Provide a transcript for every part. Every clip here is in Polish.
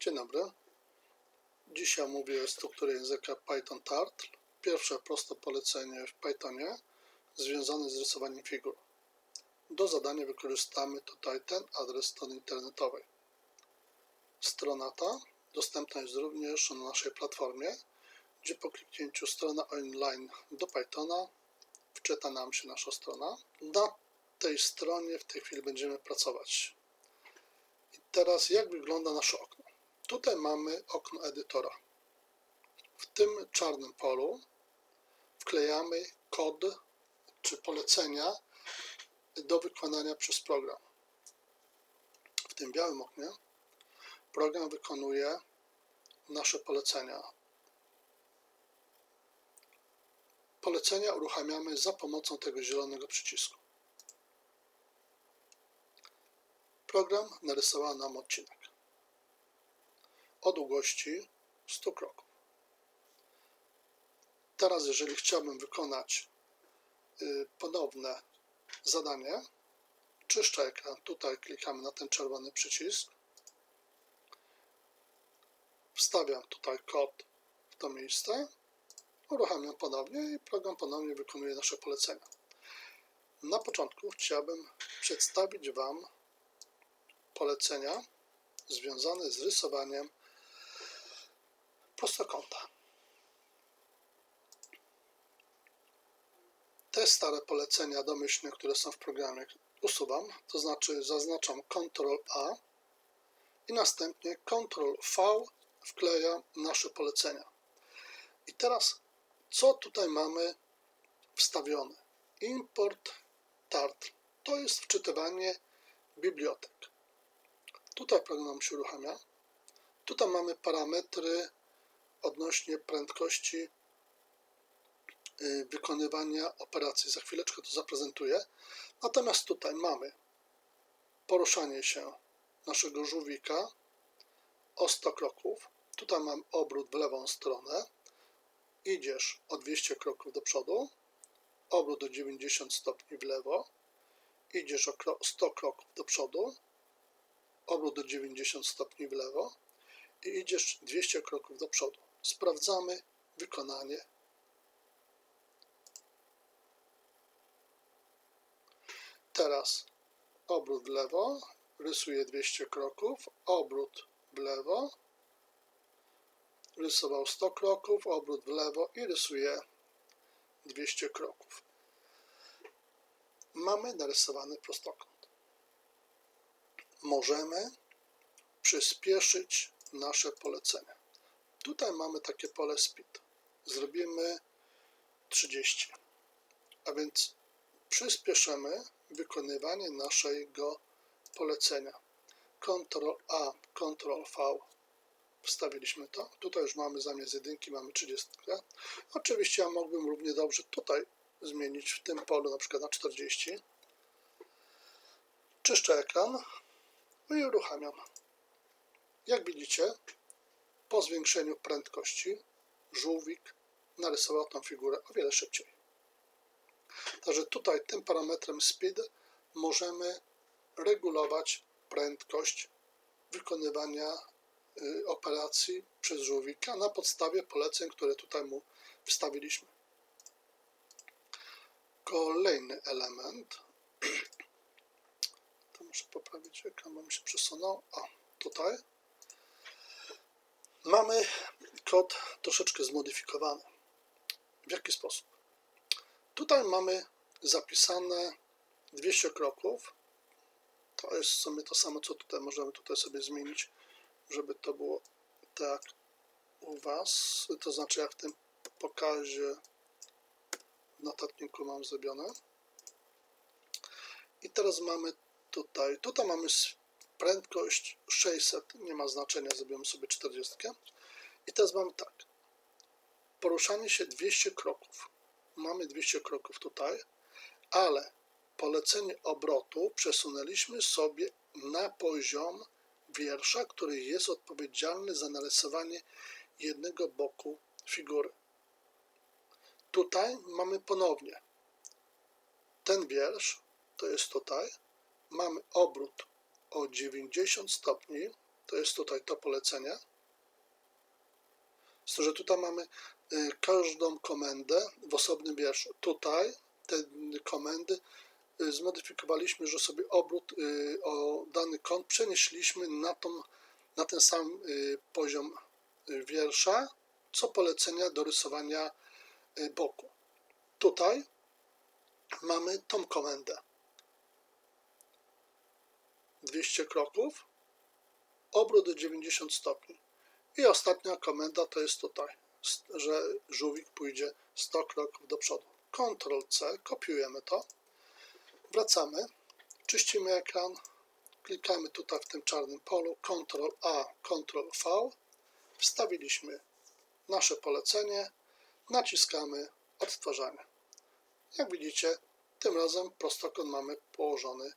Dzień dobry. Dzisiaj mówię o strukturze języka Python Turtle. Pierwsze proste polecenie w Pythonie związane z rysowaniem figur. Do zadania wykorzystamy tutaj ten adres strony internetowej. Strona ta dostępna jest również na naszej platformie, gdzie po kliknięciu strona online do Pythona wczyta nam się nasza strona. Na tej stronie w tej chwili będziemy pracować. I teraz jak wygląda nasze okno? Tutaj mamy okno edytora. W tym czarnym polu wklejamy kod czy polecenia do wykonania przez program. W tym białym oknie program wykonuje nasze polecenia. Polecenia uruchamiamy za pomocą tego zielonego przycisku. Program narysował nam odcinek o długości 100 kroków. Teraz, jeżeli chciałbym wykonać y, ponowne zadanie, czyszczę ekran. Tutaj klikamy na ten czerwony przycisk. Wstawiam tutaj kod w to miejsce. Uruchamiam ponownie i program ponownie wykonuje nasze polecenia. Na początku chciałbym przedstawić Wam polecenia związane z rysowaniem prostokąta. Te stare polecenia domyślne, które są w programie, usuwam, to znaczy zaznaczam Ctrl A i następnie Ctrl V wklejam nasze polecenia. I teraz, co tutaj mamy wstawione? Import Tart. To jest wczytywanie bibliotek. Tutaj program się uruchamia. Tutaj mamy parametry odnośnie prędkości y, wykonywania operacji. Za chwileczkę to zaprezentuję. Natomiast tutaj mamy poruszanie się naszego żółwika o 100 kroków. Tutaj mam obrót w lewą stronę. Idziesz o 200 kroków do przodu, obrót o 90 stopni w lewo, idziesz o 100 kroków do przodu, obrót o 90 stopni w lewo i idziesz 200 kroków do przodu. Sprawdzamy wykonanie. Teraz obrót w lewo, rysuję 200 kroków, obrót w lewo, rysował 100 kroków, obrót w lewo i rysuję 200 kroków. Mamy narysowany prostokąt. Możemy przyspieszyć nasze polecenia. Tutaj mamy takie pole speed. Zrobimy 30. A więc przyspieszymy wykonywanie naszego polecenia. Ctrl A, Ctrl V. Wstawiliśmy to. Tutaj już mamy zamiast jedynki mamy 30. Oczywiście ja mógłbym równie dobrze tutaj zmienić w tym polu na przykład na 40. Czyszczę ekran no i uruchamiam. Jak widzicie, po zwiększeniu prędkości żółwik narysował tą figurę o wiele szybciej. Także tutaj tym parametrem speed możemy regulować prędkość wykonywania y, operacji przez żółwika na podstawie poleceń, które tutaj mu wstawiliśmy. Kolejny element. To muszę poprawić ekran, bo mi się przesunął. O, tutaj Mamy kod troszeczkę zmodyfikowany. W jaki sposób? Tutaj mamy zapisane 200 kroków. To jest w sumie to samo, co tutaj możemy tutaj sobie zmienić, żeby to było tak u Was. To znaczy, jak w tym pokazie w notatniku mam zrobione. I teraz mamy tutaj, tutaj mamy prędkość 600, nie ma znaczenia, zrobimy sobie 40. I teraz mamy tak, poruszanie się 200 kroków. Mamy 200 kroków tutaj, ale polecenie obrotu przesunęliśmy sobie na poziom wiersza, który jest odpowiedzialny za narysowanie jednego boku figury. Tutaj mamy ponownie ten wiersz, to jest tutaj, mamy obrót o 90 stopni, to jest tutaj to polecenie. Z tym, że tutaj mamy y, każdą komendę w osobnym wierszu. Tutaj te komendy y, zmodyfikowaliśmy, że sobie obrót y, o dany kąt przenieśliśmy na, tą, na ten sam poziom wiersza, co polecenia do rysowania boku. Tutaj mamy tą komendę. 200 kroków, obrót o 90 stopni. I ostatnia komenda to jest tutaj, że żółwik pójdzie 100 kroków do przodu. Ctrl C, kopiujemy to, wracamy, czyścimy ekran, klikamy tutaj w tym czarnym polu, Ctrl A, Ctrl V, wstawiliśmy nasze polecenie, naciskamy odtwarzanie. Jak widzicie, tym razem prostokąt mamy położony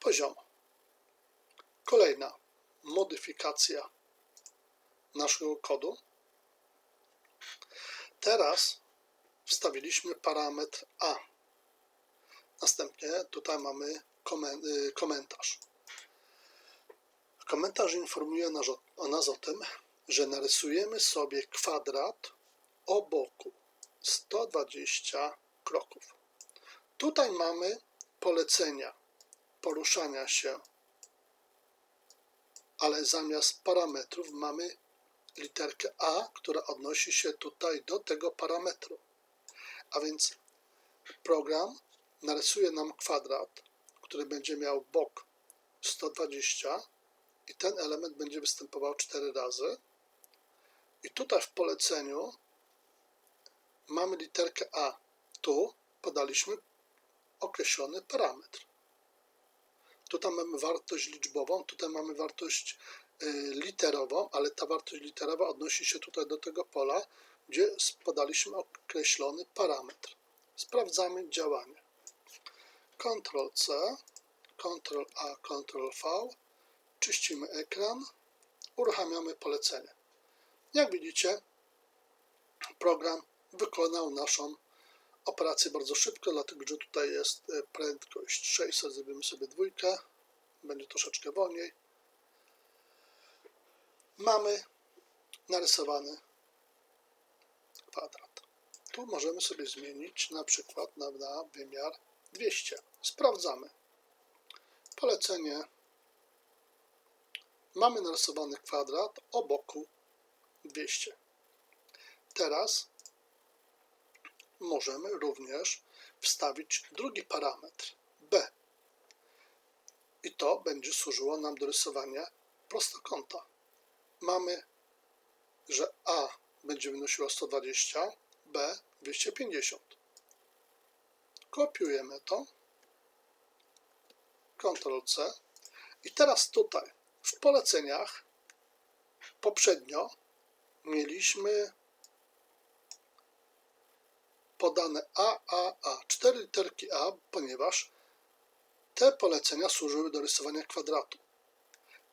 poziomo. Kolejna modyfikacja naszego kodu. Teraz wstawiliśmy parametr A. Następnie tutaj mamy y, komentarz. Komentarz informuje nas o nas o tym, że narysujemy sobie kwadrat o boku 120 kroków. Tutaj mamy polecenia poruszania się, ale zamiast parametrów mamy literkę A, która odnosi się tutaj do tego parametru. A więc program narysuje nam kwadrat, który będzie miał bok 120 i ten element będzie występował 4 razy. I tutaj w poleceniu mamy literkę A. Tu podaliśmy określony parametr. Tutaj mamy wartość liczbową, tutaj mamy wartość y, literową, ale ta wartość literowa odnosi się tutaj do tego pola, gdzie podaliśmy określony parametr. Sprawdzamy działanie. Ctrl C, Ctrl A, Ctrl V, czyścimy ekran, uruchamiamy polecenie. Jak widzicie, program wykonał naszą operację bardzo szybko, dlatego że tutaj jest e, prędkość 600, zrobimy sobie dwójkę, będzie troszeczkę wolniej. Mamy narysowany kwadrat. Tu możemy sobie zmienić na przykład na, na wymiar 200. Sprawdzamy. Polecenie. Mamy narysowany kwadrat o boku 200. Teraz możemy również wstawić drugi parametr b. I to będzie służyło nam do rysowania prostokąta. Mamy, że a będzie wynosiło 120, b 250. Kopiujemy to. Ctrl C. I teraz tutaj w poleceniach poprzednio mieliśmy podane A, A, A, cztery literki A, ponieważ te polecenia służyły do rysowania kwadratu.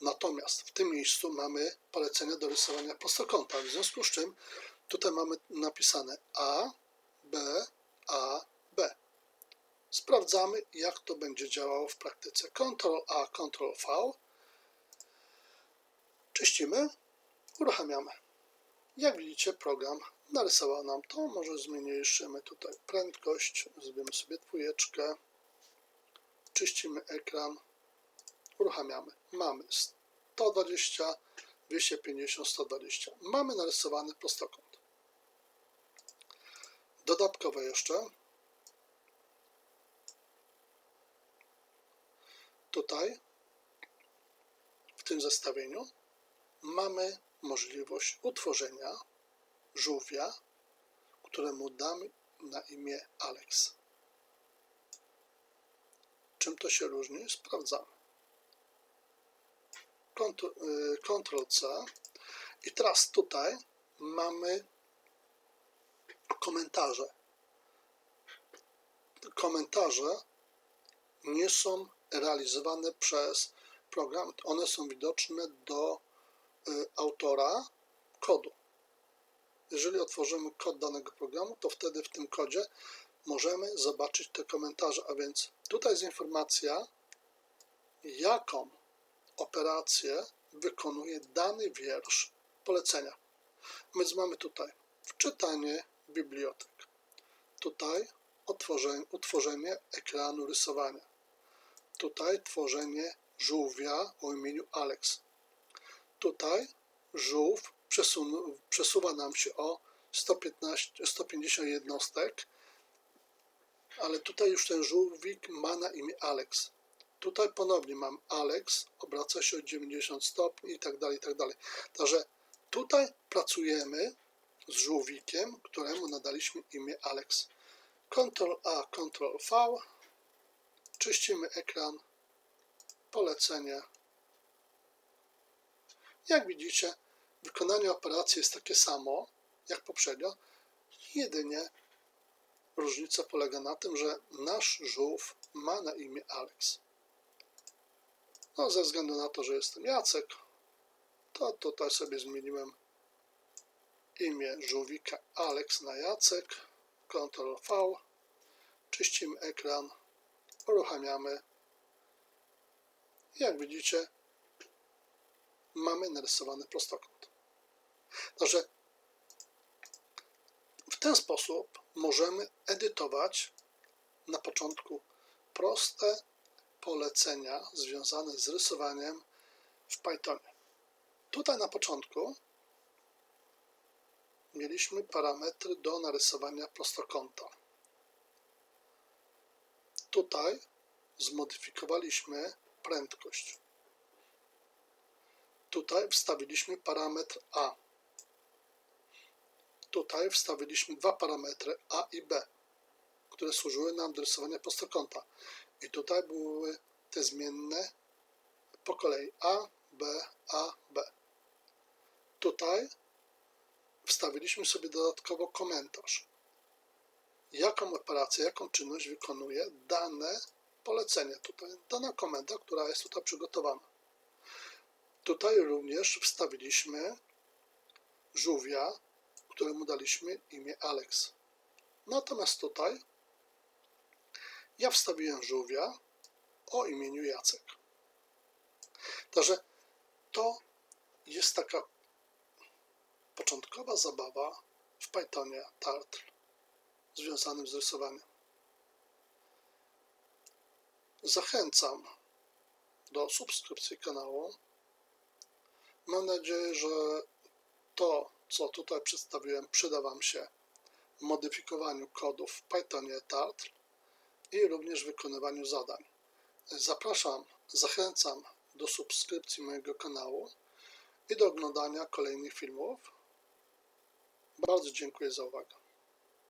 Natomiast w tym miejscu mamy polecenia do rysowania prostokąta, w związku z czym tutaj mamy napisane A, B, A, B. Sprawdzamy, jak to będzie działało w praktyce. Ctrl A, Ctrl V. Czyścimy, uruchamiamy. Jak widzicie, program narysował nam to. Może zmniejszymy tutaj prędkość, zrobimy sobie dwójeczkę, czyścimy ekran, uruchamiamy. Mamy 120, 250, 120. Mamy narysowany prostokąt. Dodatkowo jeszcze tutaj w tym zestawieniu mamy możliwość utworzenia żółwia, któremu damy na imię Alex. Czym to się różni? Sprawdzamy. Ctrl C. I teraz tutaj mamy komentarze. Komentarze nie są realizowane przez program. One są widoczne do y, autora kodu. Jeżeli otworzymy kod danego programu, to wtedy w tym kodzie możemy zobaczyć te komentarze. A więc tutaj jest informacja, jaką operację wykonuje dany wiersz polecenia. Więc mamy tutaj wczytanie bibliotek. Tutaj otworzenie, utworzenie ekranu rysowania. Tutaj tworzenie żółwia o imieniu Alex. Tutaj żółw przesun- przesuwa nam się o 115, 150 jednostek, ale tutaj już ten żółwik ma na imię Alex. Tutaj ponownie mam Alex, obraca się o 90 stopni i tak dalej, i tak dalej. Także tutaj pracujemy z żółwikiem, któremu nadaliśmy imię Alex. Ctrl A, Ctrl V, czyścimy ekran, polecenie. Jak widzicie, wykonanie operacji jest takie samo jak poprzednio, jedynie różnica polega na tym, że nasz żółw ma na imię Alex. No, ze względu na to, że jestem Jacek, to tutaj sobie zmieniłem imię żółwika Alex na Jacek. Ctrl V. Czyścimy ekran. Uruchamiamy. Jak widzicie, mamy narysowany prostokąt. Także w ten sposób możemy edytować na początku proste polecenia związane z rysowaniem w Pythonie. Tutaj na początku mieliśmy parametry do narysowania prostokąta. Tutaj zmodyfikowaliśmy prędkość. Tutaj wstawiliśmy parametr A. Tutaj wstawiliśmy dwa parametry A i B, które służyły nam do rysowania prostokąta. I tutaj były te zmienne po kolei A, B, A, B. Tutaj wstawiliśmy sobie dodatkowo komentarz. Jaką operację, jaką czynność wykonuje dane polecenie, tutaj dana komenda, która jest tutaj przygotowana. Tutaj również wstawiliśmy żółwia, któremu daliśmy imię Alex. Natomiast tutaj ja wstawiłem żółwia o imieniu Jacek. Także to jest taka początkowa zabawa w Pythonie Tartl związanym z rysowaniem. Zachęcam do subskrypcji kanału. Mam nadzieję, że to, co tutaj przedstawiłem, przyda Wam się w modyfikowaniu kodów w Pythonie Tartl i również wykonywaniu zadań. Zapraszam, zachęcam do subskrypcji mojego kanału i do oglądania kolejnych filmów. Bardzo dziękuję za uwagę.